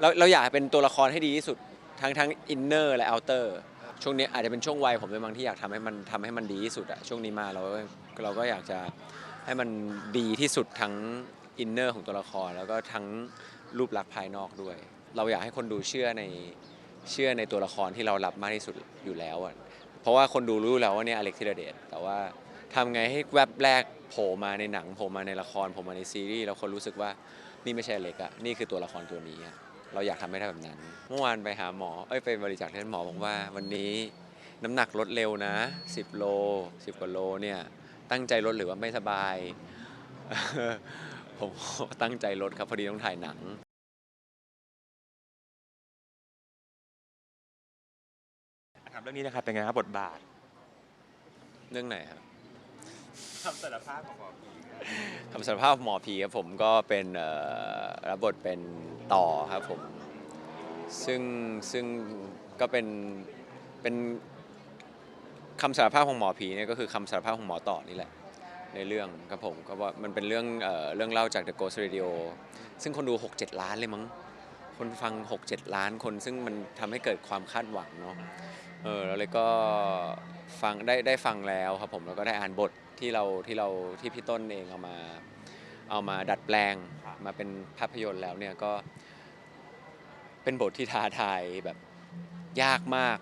เราเราอยากเป็นตัวละครให้ดีที่สุดทั้งทั้งอินเนอร์และเอาเตอร์ช่วงนี้อาจจะเป็นช่วงวัยผมด้วยบางที่อยากทำให้มันทำให้มันดีที่สุดอะช่วงนี้มาเราก็เราก็อยากจะให้มันดีที่สุดทั้งอินเนอร์ของตัวละคร แล้วก็ทั้งรูปลักษณ์ภายนอกด้วย เราอยากให้คนดูเชื่อในเชื่อในตัวละครที่เรารับมากที่สุดอยู่แล้วอะเพราะว่าคนดูรู้แล้วว่าเนี่ยอเล็กธีรเดชแต่ว่าทำไงให้แวบแรกโผล่มาในหนังโผล่มาในละครโผล่มาในซีรีส์แล้วคนรู้สึกว่านี่ไม่ใช่อเล็กอะนี่คือตัวละครตัวนี้อะ เราอยากทำให้ได้แบบนั้น เมื่อวานไปหาหมอ เอ้ยไปบริจาคที่หมอบอกว่า วันนี้น้ำหนักลดเร็วนะ 10 โล 10 กว่าโลเนี่ยตั้งใจลดหรือว่าไม่สบาย ผมตั้งใจลดครับพอดีต้องถ่ายหนังถามเรื่องนี้นะครับเป็นไงครับบทบาท เรื่องไหนครับ คำสารภาพของหมอผีคำสารภาพหมอผีครับผมก็เป็นรับบทเป็นต่อครับผม ซึ่งซึ่งก็เป็นเป็นคำสารภาพของหมอผีเนี่ยก็คือคำสารภาพของหมอต่อนี่แหละในเรื่องครับผมก็ว่ามันเป็นเรื่องเอ่อเรื่องเล่าจาก The Ghost Radio ซึ่งคนดู 6-7 ล้านเลยมั้งคนฟัง 6-7 ล้านคนซึ่งมันทำให้เกิดความคาดหวังเนาะ เออแล้วเลยก็ฟังได้ได้ฟังแล้วครับผมแล้วก็ได้อ่านบทที่เราที่เราที่พี่ต้นเองเอามาเอามาดัดแปลงมาเป็นภาพยนตร์แล้วเนี่ยก็เป็นบทที่ท้าทายแบบยากมาก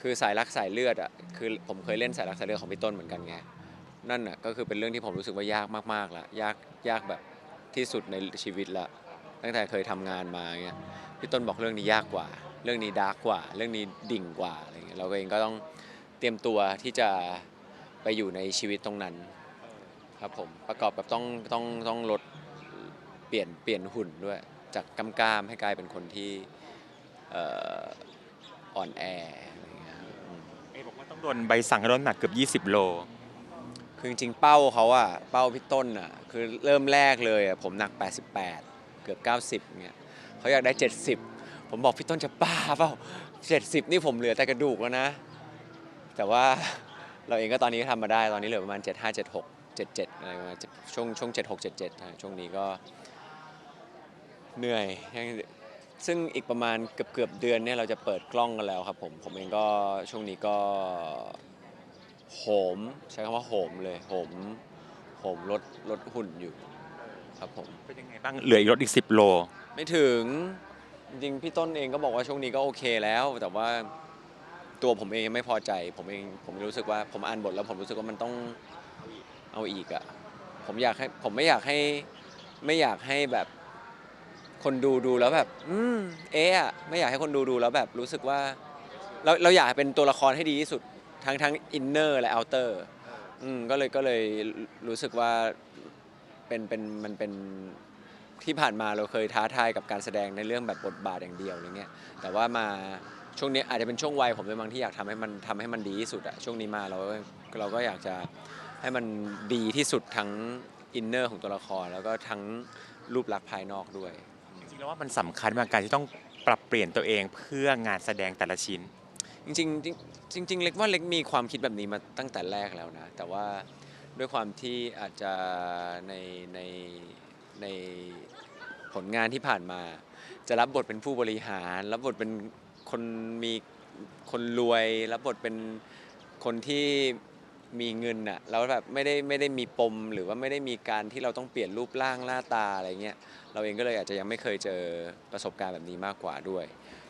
คือสายรักสายเลือดอะคือผมเคยเล่นสายรักสายเลือดของพี่ต้นเหมือนกันไงนั่นอะก็คือเป็นเรื่องที่ผมรู้สึกว่ายากมากๆละยากยากแบบที่สุดในชีวิตละตั้งแต่เคยทำงานมาเงี้ยพี่ต้นบอกเรื่องนี้ยากกว่า เรื่องนี้ดาร์กกว่า เรื่องนี้ดิ่งกว่าอะไรเงี้ยเราเองก็ต้องเตรียมตัวที่จะไปอยู่ในชีวิตตรงนั้นครับผมประกอบกับต้องต้องต้องลดเปลี่ยนเปลี่ยนหุ่นด้วย จากกำกามๆให้กลายเป็นคนที่เอ่ออ่อนแออะไรเงี้ยครับอืม เอ้บอกว่าต้องโดนใบสั่งให้ลดน้ำหนักเกือบ 20 โล คือจริงๆเป้าเขาอะเป้าพี่ต้นอะคือเริ่มแรกเลยอะผมหนัก 88 เกือบ 90เงี้ยเขาอยากได้ 70 ผมบอกพี่ต้นจะบ้าเปล่า70นี่ผมเหลือแต่กระดูกแล้วนะ แต่ว่าเราเองก็ตอนนี้ก็ทำมาได้ตอนนี้เหลือประมาณ 75 76 77อะไรประมาณช่วงช่วง 76 77นะช่วงนี้ก็เหนื่อยยังซึ่งอีกประมาณเกือบเกือบๆเดือนเนี่ยเราจะเปิดกล้องกันแล้วครับผมผมเองก็ช่วงนี้ก็โหม ใช้คำว่าโหมเลยโหมโหมลดลดหุ่นอยู่ครับผม เป็นยังไงบ้างเหลืออีกลดอีก 10 โล ไม่ถึง จริงๆพี่ต้นเองก็บอกว่าช่วงนี้ก็โอเคแล้ว แต่ว่าตัวผมเองยังไม่พอใจ ผมเองผมรู้สึกว่าผมอ่านบทแล้วผมรู้สึกว่ามันต้องเอาอีกอะผมอยากให้ผมไม่อยากให้ไม่อยากให้แบบคนดูดูแล้วแบบ อืมเอะอะไม่อยากให้คนดูดูแล้วแบบรู้สึกว่าเราเราอยากเป็นตัวละครให้ดีที่สุดทั้งทั้งอินเนอร์และเอาเตอร์อืมก็เลยก็เลยรู้สึกว่าเป็นเป็นมันเป็น ที่ผ่านมาเราเคยท้าทายกับการแสดงในเรื่องแบบบทบาทอย่างเดียวอะไรเงี้ยแต่ว่ามาช่วงนี้อาจจะเป็นช่วงวัยผมด้วยบางที่อยากทำให้มันทำให้มันดีที่สุดอะช่วงนี้มาเราก็เราก็อยากจะให้มันดีที่สุดทั้งอินเนอร์ของตัวละคร แล้วก็ทั้งรูปลักษณ์ภายนอกด้วยจริงๆแล้วว่ามันสำคัญมากการที่ต้องปรับเปลี่ยนตัวเองเพื่องานแสดงแต่ละชิ้น จริงๆจริงจริงๆเล็กว่าเล็กมีความคิดแบบนี้มาตั้งแต่แรกแล้วนะ แต่ว่าด้วยความที่อาจจะในใน ในผลงานที่ผ่านมา จะรับบทเป็นผู้บริหาร รับบทเป็นคนมีคนรวย รับบทเป็นคนที่มีเงินอะแล้วแบบไม่ได้ไม่ได้มีปมหรือว่าไม่ได้มีการที่เราต้องเปลี่ยนรูปร่างหน้าตาอะไรเงี้ยเราเองก็เลยอาจจะยังไม่เคยเจอประสบการณ์แบบนี้มากกว่าด้วย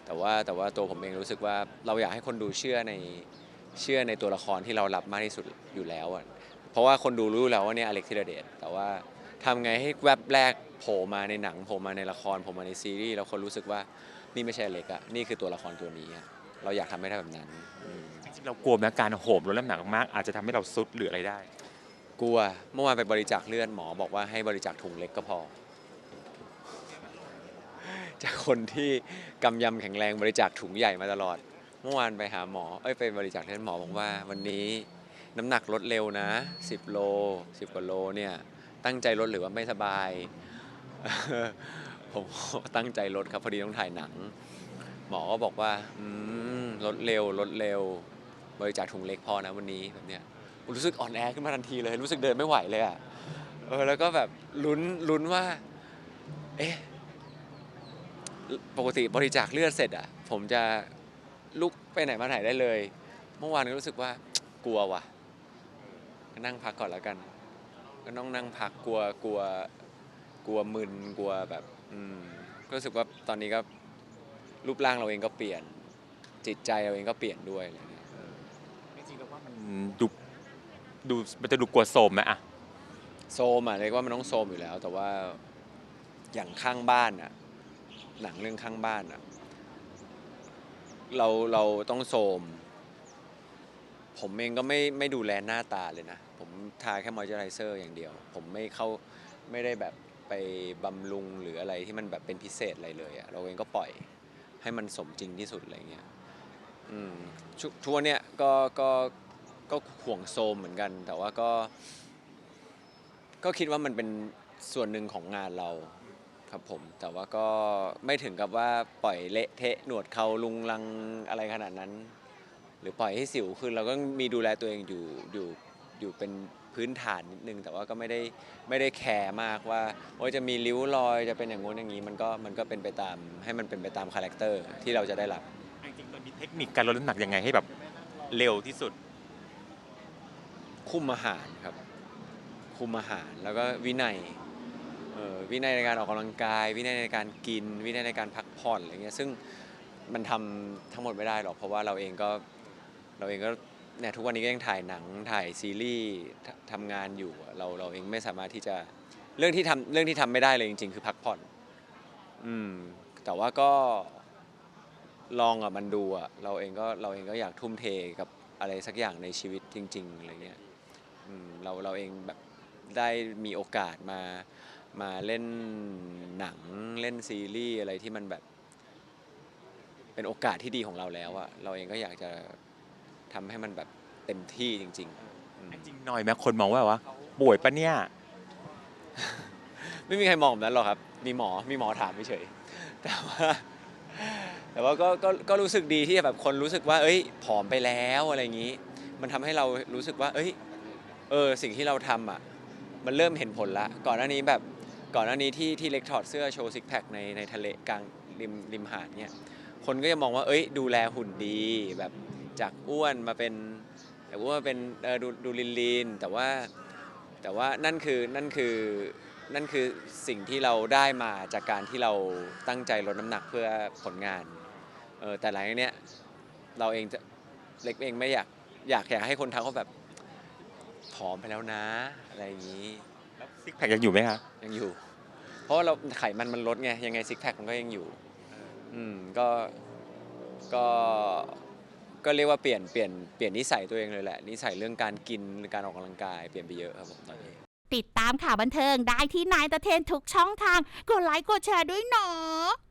แต่ว่าแต่ว่าตัวผมเองรู้สึกว่าเราอยากให้คนดูเชื่อในเชื่อในตัวละครที่เรารับมากที่สุดอยู่แล้วอะเพราะว่าคนดูรู้แล้วว่าเนี่ยอเล็กธีรเดชแต่ว่า ทำไงให้แวบแรกโผล่มาในหนังโผล่มาในละครโผล่มาในซีรีส์แล้วคนรู้สึกว่านี่ไม่ใช่อเล็กอะนี่คือตัวละครตัวนี้อะเราอยากทำให้ได้แบบนั้นอืมจริงๆเรากลัวไหมการโหมลดน้ำหนักมากๆอาจจะทำให้เราซุดหรืออะไรได้ กลัวเมื่อวานไปบริจาคเลือดหมอบอกว่าให้บริจาคถุงเล็กก็พอ จากคนที่กำยำแข็งแรงบริจาคถุงใหญ่มาตลอด เมื่อวานไปหาหมอเอ้ยไปบริจาคที่หมอบอกว่า วันนี้น้ำหนักลดเร็วนะ 10 โล 10กว่าโลเนี่ย ตั้งใจลดหรือว่าไม่สบาย ผมตั้งใจลดครับพอดีต้องถ่ายหนัง หมอก็บอกว่าอืมลดเร็วลดเร็ว บริจาคถุงเล็กพอนะวันนี้แบบเนี้ยรู้สึกอ่อนแอขึ้นมาทันทีเลยรู้สึกเดินไม่ไหวเลยอะเออแล้วก็แบบลุ้นลุ้นว่า เอ๊ะปกติบริจาคเลือดเสร็จอะ ผมจะลุกไปไหนมาไหนได้เลย เมื่อวานก็รู้สึกว่ากลัวว่ะนั่งพักก่อนแล้วกัน ก็ต้องนั่งพักกลัวกลัวกลัวมึนกลัวแบบ อืมก็รู้สึกว่าตอนนี้ก็รูปร่างเราเองก็เปลี่ยน จิตใจเราเองก็เปลี่ยนด้วยอะไรเงี้ยจริงๆแล้วว่ามันดูดูมันจะดูกลัวโสมไหมอะโซมอะเรียกว่ามันต้องโซมอยู่แล้ว แต่ว่าอย่างข้างบ้านอะหนังเรื่องข้างบ้านอะเราเราต้องโซม ผมเองก็ไม่ไม่ดูแลหน้าตาเลยนะ ผมทาแค่มอยเจอไรเซอร์อย่างเดียว ผมไม่เข้าไม่ได้แบบไปบำรุงหรืออะไรที่มันแบบเป็นพิเศษอะไรเลยอะเราเองก็ปล่อยให้มันสมจริงที่สุดอะไรเงี้ยอืมชช่วงเนี้ยก็ก็ก็ห่วงโซมเหมือนกัน แต่ว่าก็ ก็คิดว่ามันเป็นส่วนหนึ่งของงานเราครับผม แต่ว่าก็ไม่ถึงกับว่าปล่อยเละเทะหนวดเขาลุงลังอะไรขนาดนั้น หรือปล่อยให้สิวขึ้นเราก็มีดูแลตัวเองอยู่อยู่ อยู่เป็นพื้นฐานนิดนึง แต่ว่าก็ไม่ได้ไม่ได้แคร์มากว่าว่าจะมีริ้วรอยจะเป็นอย่างงู้นอย่างนี้มันก็มันก็เป็นไปตามให้มันเป็นไปตามคาแรคเตอร์ที่เราจะได้รับจริงๆมันมีเทคนิคการลดน้ำหนักยังไงให้แบบเร็วที่สุด คุมอาหารครับ คุมอาหารแล้วก็วินัยเอ่อวินัยในการออกกำลังกาย วินัยในการกิน วินัยในการพักผ่อนอะไรเงี้ยซึ่งมันทำทั้งหมดไม่ได้หรอกเพราะว่าเราเองก็เราเองก็ เนี่ยทุกวันนี้ก็ยังถ่ายหนังถ่ายซีรีส์ทำงานอยู่อะเราเราเองไม่สามารถที่จะเรื่องที่ทำเรื่องที่ทำไม่ได้เลยจริง ๆ คือพักผ่อน อืม แต่ว่าก็ลองอะมันดูอะเราเองก็เราเองก็อยากทุ่มเทกับอะไรสักอย่างในชีวิตจริงๆอะไรเงี้ยอืมเราเราเองแบบได้มีโอกาสมามาเล่นหนังเล่นซีรีส์อะไรที่มันแบบ เป็นโอกาสที่ดีของเราแล้วอะเราเองก็อยากจะ ทำให้มันแบบเต็มที่จริง ๆอืมจริงหน่อยไหมคนมองว่าว่าป่วยปะเนี่ยไม่มีใครมองแบบนั้นหรอกครับ มีหมอมีหมอถามเฉยๆแต่ว่า แต่ว่าก็ก็ก็รู้สึกดีที่แบบคนรู้สึกว่า เอ้ย ผอมไปแล้วอะไรอย่างนี้ มันทำให้เรารู้สึกว่า เอ้ย เออสิ่งที่เราทำอะ มันเริ่มเห็นผลละ ก่อนหน้านี้แบบก่อนหน้านี้ที่ที่เล็กถอดเสื้อโชว์ซิกแพคในในทะเลกลางริมริมหาดเนี่ย คนก็จะมองว่า เอ้ย ดูแลหุ่นดีแบบ จากอ้วนมาเป็นแต่ว่ามาเป็นเออดูดูลินลีนแต่ว่าแต่ว่านั่นคือนั่นคือนั่นคือสิ่งที่เราได้มาจากการที่เราตั้งใจลดน้ำหนักเพื่อผลงานเออแต่หลังจากเนี้ยเราเองจะเล็กเองไม่อยากอยากอยากให้คนทักว่าแบบผอมไปแล้วนะอะไรอย่างนี้แล้วซิกแพคยังอยู่ไหมคะยังอยู่ เพราะว่าเราไขมันมันลดไงยังไงซิกแพคมันก็ยังอยู่ อืมก็ก็ ก็เรียกว่าเปลี่ยนเปลี่ยนเปลี่ยนนิสัยตัวเองเลยแหละ นิสัยเรื่องการกินการออกกำลังกายเปลี่ยนไปเยอะครับผมตอนนี้ ติดตามข่าวบันเทิงได้ที่นายตะเทนทุกช่องทาง กดไลค์กดแชร์ด้วยเนาะ